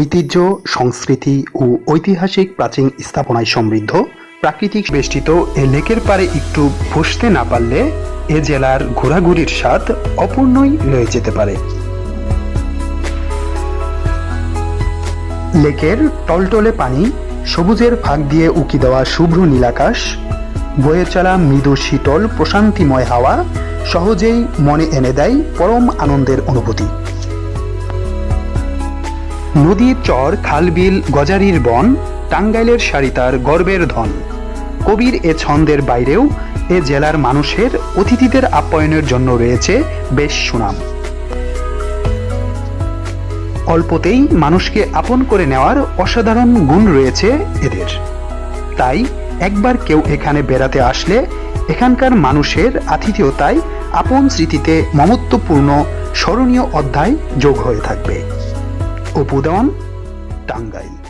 ঐতিহ্য, সংস্কৃতি ও ঐতিহাসিক প্রাচীন স্থাপনায় সমৃদ্ধ, প্রাকৃতিক বেষ্টিত এ লেকের পারে একটু বসতে না পারলে এ জেলার ঘোরাঘুরির স্বাদ অপূর্ণই রয়ে যেতে পারে। লেকের টলটলে পানি, সবুজের ফাঁক দিয়ে উকি দেওয়া শুভ্র নীলাকাশ, বয়ে চলা মৃদু শীতল প্রশান্তিময় হাওয়া সহজেই মনে এনে দেয় পরম আনন্দের অনুভূতি। নদীর চর, খালবিল, গজারির বন, টাঙ্গাইলের সারি তার গর্বের ধন। কবির এ ছন্দের বাইরেও এ জেলার মানুষের অতিথিদের আপ্যায়নের জন্য রয়েছে বেশ সুনাম। অল্পতেই মানুষকে আপন করে নেওয়ার অসাধারণ গুণ রয়েছে এদের। তাই একবার কেউ এখানে বেড়াতে আসলে এখানকার মানুষের আতিথেয়তায় আপন স্মৃতিতে মমত্বপূর্ণ স্মরণীয় অধ্যায় যোগ হয়ে থাকবে। অপুদন টাঙ্গাইল।